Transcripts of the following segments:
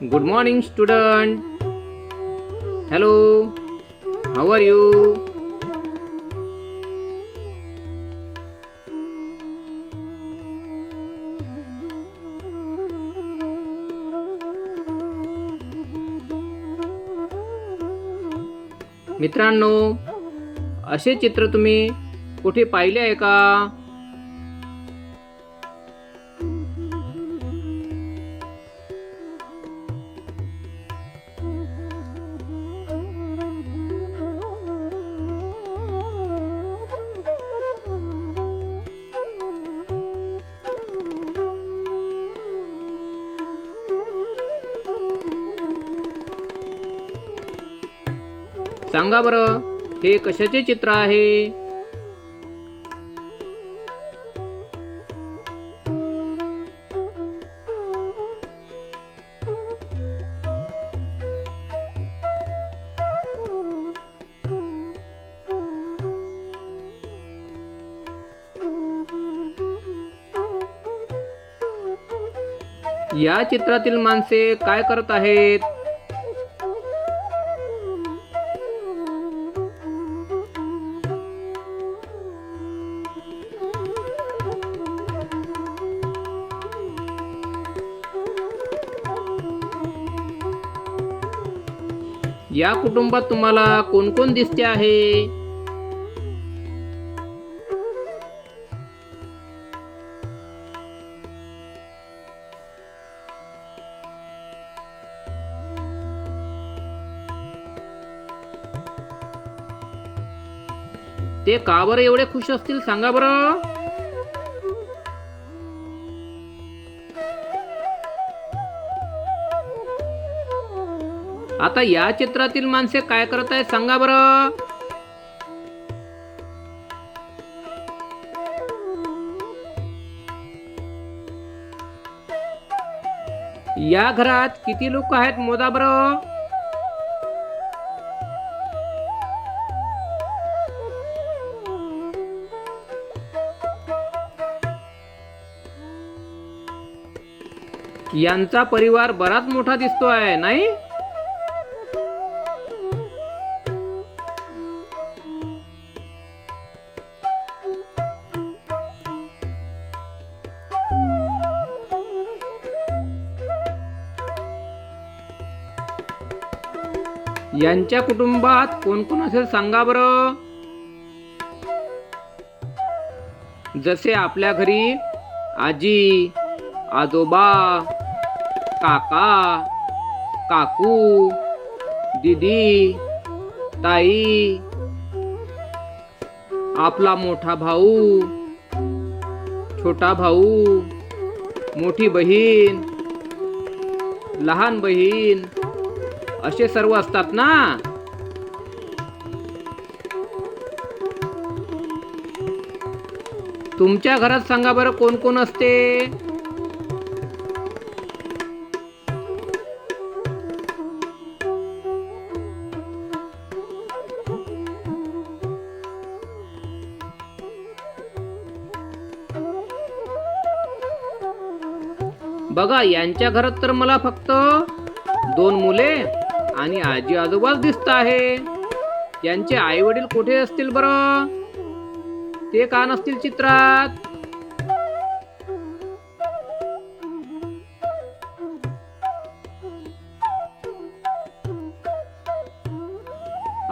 Good morning student hello how are you मित्रांनो असे चित्र तुम्ही कुठे पाहिले आहे का? सांगा बरं हे कशाचे चित्र आहे? या चित्रातील माणसे काय करत आहेत? या कुटुंबात तुम्हाला कोण कोण दिसते आहे? ते का बरं एवढे खुश असतील? सांगा बरं. आता या चित्रातील माणसे काय करत आहेत सांगा बरं. या घरात किती लोक आहेत मोदा बरं. यांचा परिवार बराच मोठा दिसतो आहे नाही? यांच्या कुटुंबात कोण कोण असेल सांगा बरं. जसे आपल्या घरी आजी आजोबा काका काकू दीदी ताई आपला मोठा भाऊ छोटा भाऊ मोठी बहीण लहान बहीण असे सर्व असतात ना? तुमच्या घरात सांगा बरं कोण कोण असते? बघा यांच्या घरात तर मला फक्त दोन मुले. आणि आजी आजोबाच दिसत आहे. यांचे आई वडील कुठे असतील बरं? ते का नसतील चित्रात?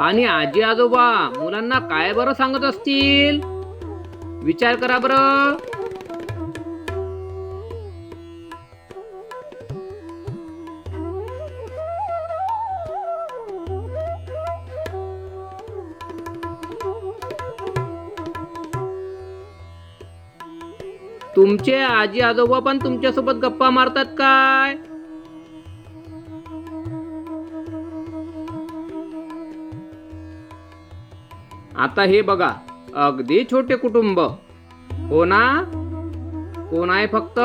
आणि आजी आजोबा मुलांना काय बरं सांगत असतील? विचार करा बरं. तुमचे आजी आजोबा पण तुमच्यासोबत गप्पा मारतात काय? आता हे बघा अगदी छोटे कुटुंब. हो कोण आहे फक्त?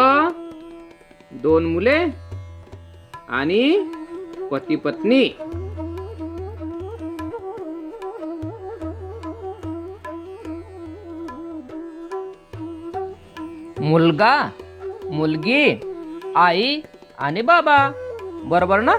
दोन मुले आणि पती पत्नी मुलगा मुलगी आई आणि बाबा. बरोबर ना?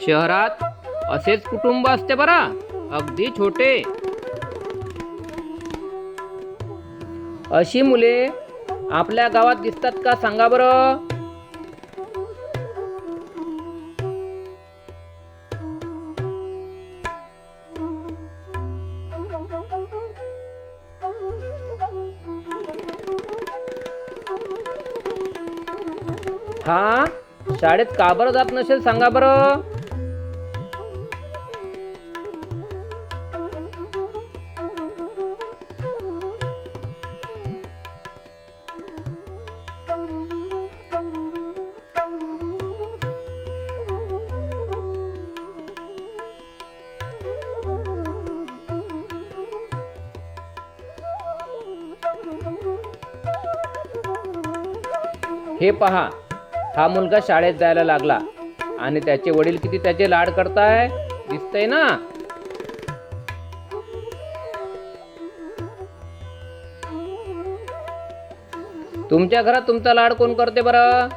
शहरात असेच कुटुंब असते बरा. अगदी छोटे. अशी मुले आपल्या गावात दिसतात का? सांगा बरं. हा? शाळेत का बरं जात नसेल? सांगा बरं. हे पहा हा मुलगा शाळेत जायला लागला. आणि त्याचे वडील किती त्याचे लाड करताय? दिसतंय ना? तुमच्या घरात तुमचा लाड कोण करते बरं?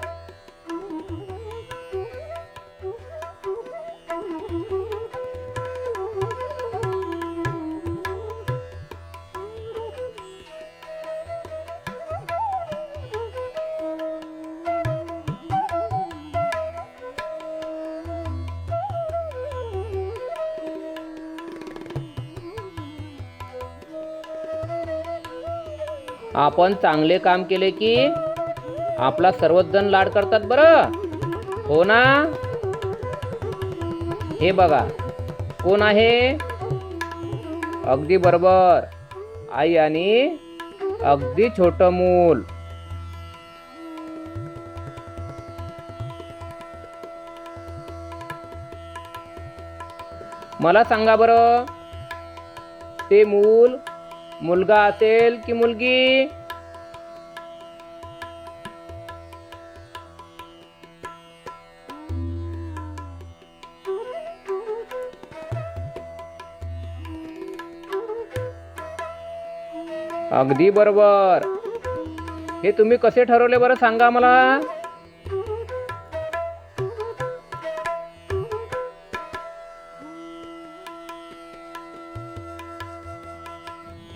आपण चांगले काम केले की आपला सर्वच जण लाड करतात बरं. हो ना? हे बघा कोण आहे? अगदी बरोबर. आई आणि अगदी छोट मूल. मला सांगा बरं ते मूल मुलगा असेल की मुलगी? अगदी बरोबर. हे तुम्ही कसे ठरवले बरं सांगा मला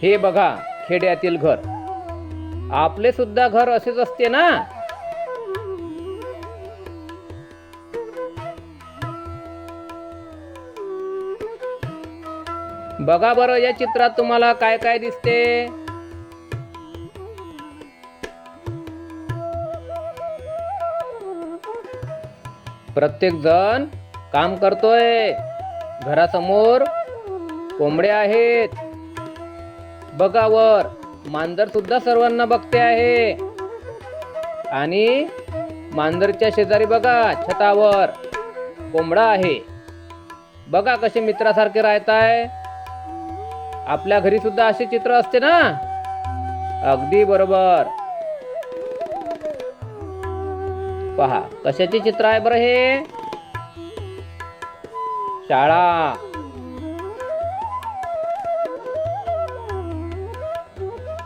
हे बघा खेड्यातील घर. आपले सुद्धा घर असेच असते ना? बघा बरं या चित्रात तुम्हाला काय काय दिसते? प्रत्येक जण काम करतोय. घरासमोर कोंबड्या आहेत. बघा वर. मांजर सुद्धा सर्वांना बघते आहे. आणि मांजरच्या शेजारी बघा छतावर कोंबडा आहे. बघा कसे मित्रासारखे राहताय. आपल्या घरी सुद्धा असे चित्र असते ना? अगदी बरोबर. पहा कशाचे चित्र आहे बरं हे? शाळा.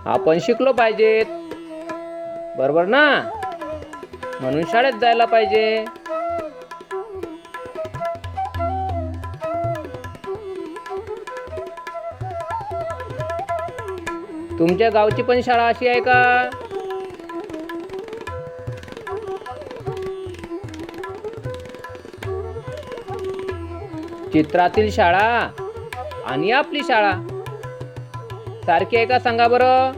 आपण शिकलो पाहिजेत. बरोबर ना? म्हणून शाळेत जायला पाहिजे. तुमच्या गावची पण शाळा अशी आहे का? चित्रातील शाळा आणि आपली शाळा. सारखी आहे का? सांगा बरं.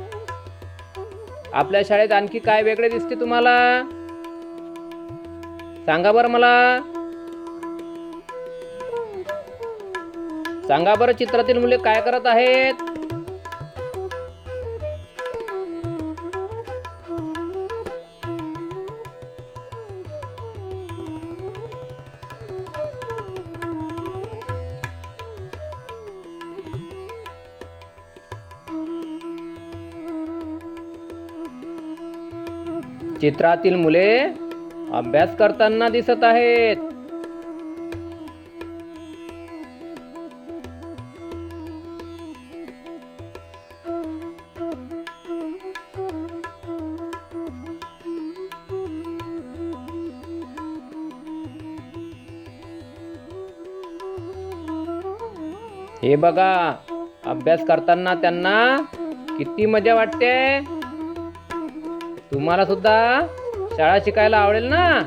आपल्या शाळेत आणखी काय वेगळे दिसते तुम्हाला? सांगा बरं मला. सांगा बरं चित्रातील मुले काय करत आहेत? चित्रातील मुले अभ्यास करताना दिसत आहेत. हे बघा अभ्यास करताना त्यांना किती मजा वाटते. तुम्हाला सुद्धा शाळा शिकायला आवडेल ना?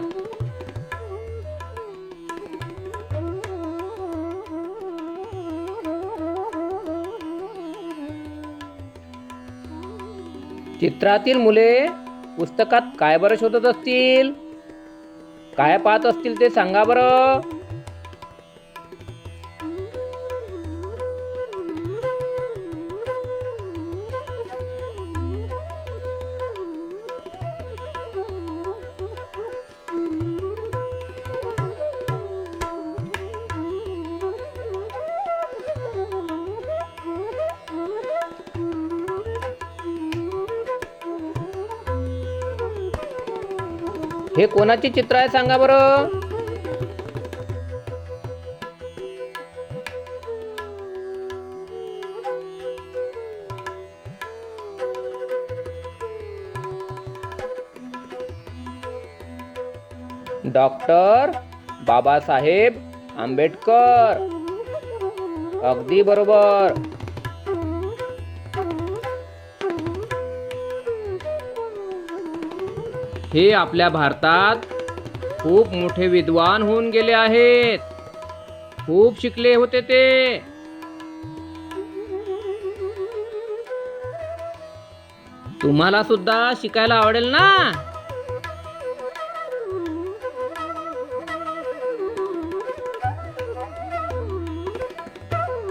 चित्रातील मुले पुस्तकात काय बरं शोधत असतील? काय पाहत असतील ते सांगा बरं. हे कोणाचे चित्र आहे सांगा बरं? डॉक्टर बाबासाहेब आंबेडकर. अगदी बरोबर. हे आपल्या भारतात खूप मोठे विद्वान होऊन गेले आहेत. खूप शिकले होते ते. तुम्हाला सुद्धा शिकायला आवडेल ना?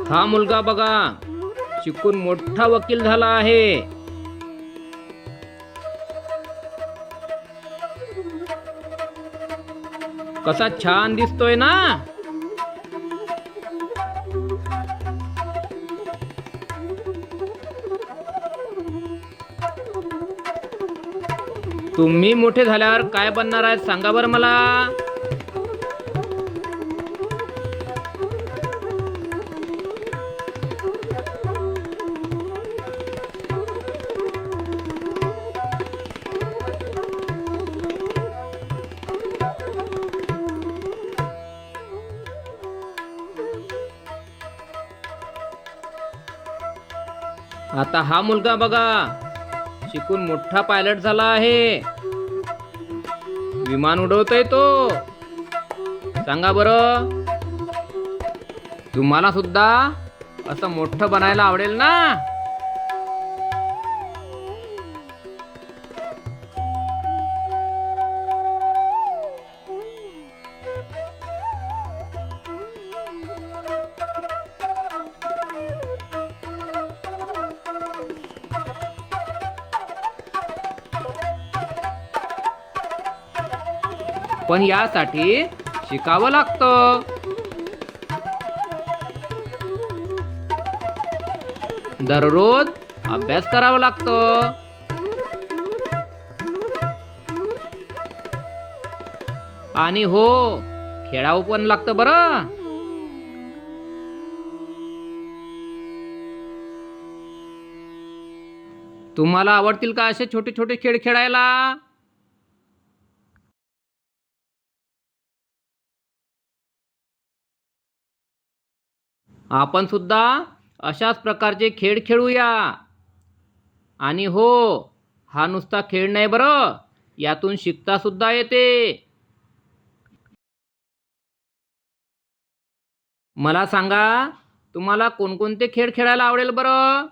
हा मुलगा बघा शिकून मोठा वकील झाला आहे. कसा छान दिसतोय ना? तुम्ही मोठे झाल्यावर काय बनणार आहेत सांगा बरं मला. आता हा मुलगा बघा. शिकून मोठा पायलट झाला आहे. विमान उडवतोय तो. सांगा बरं. तुम्हाला सुद्धा असं मोठं बनायला आवडेल ना? पण यासाठी शिकावं लागतं. दररोज अभ्यास करावा लागतो. आणि हो खेळावं पण लागतं बरं. तुम्हाला आवडतील का असे छोटे छोटे खेळ खेळायला? आपण सुद्धा अशाच प्रकारचे खेळ खेळूया. आणि हो हा नुसता खेळ नाही बरं यातून शिकता सुद्धा येते. मला सांगा तुम्हाला कोणकोणते खेळ खेळायला आवडेल बरं?